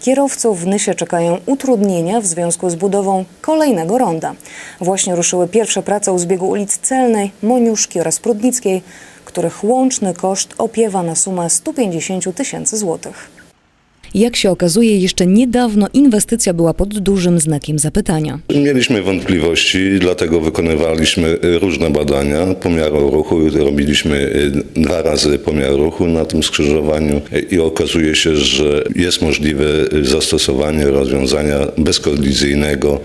Kierowców w Nysie czekają utrudnienia w związku z budową kolejnego ronda. Właśnie ruszyły pierwsze prace u zbiegu ulic Celnej, Moniuszki oraz Prudnickiej, których łączny koszt opiewa na sumę 150 tysięcy złotych. Jak się okazuje, jeszcze niedawno inwestycja była pod dużym znakiem zapytania. Mieliśmy wątpliwości, dlatego wykonywaliśmy y, różne badania pomiaru ruchu. Robiliśmy y, dwa razy pomiar ruchu na tym skrzyżowaniu y, i okazuje się, że jest możliwe zastosowanie rozwiązania bezkolizyjnego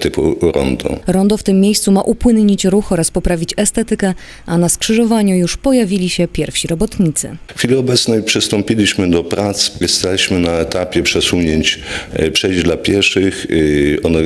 typu rondo. Rondo w tym miejscu ma upłynnić ruch oraz poprawić estetykę, a na skrzyżowaniu już pojawili się pierwsi robotnicy. W chwili obecnej przystąpiliśmy do prac. Jesteśmy na etapie przesunięć e, przejść dla pieszych. E, One e,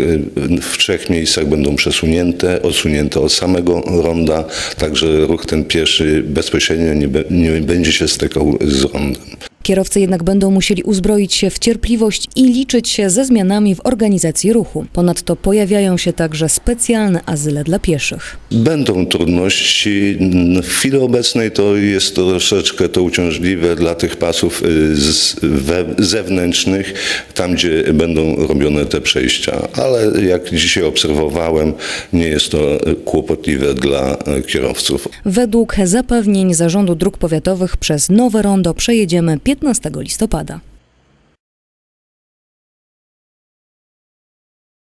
w trzech miejscach będą przesunięte, odsunięte od samego ronda, także ruch ten pieszy bezpośrednio nie, nie będzie się stykał z rondem. Kierowcy jednak będą musieli uzbroić się w cierpliwość i liczyć się ze zmianami w organizacji ruchu. Ponadto pojawiają się także specjalne azyle dla pieszych. Będą trudności. W chwili obecnej to jest troszeczkę to uciążliwe dla tych pasów y, z, we, zewnętrznych, tam gdzie będą robione te przejścia. Ale jak dzisiaj obserwowałem, nie jest to kłopotliwe dla y, kierowców. Według zapewnień Zarządu Dróg Powiatowych przez nowe rondo przejedziemy 15 listopada.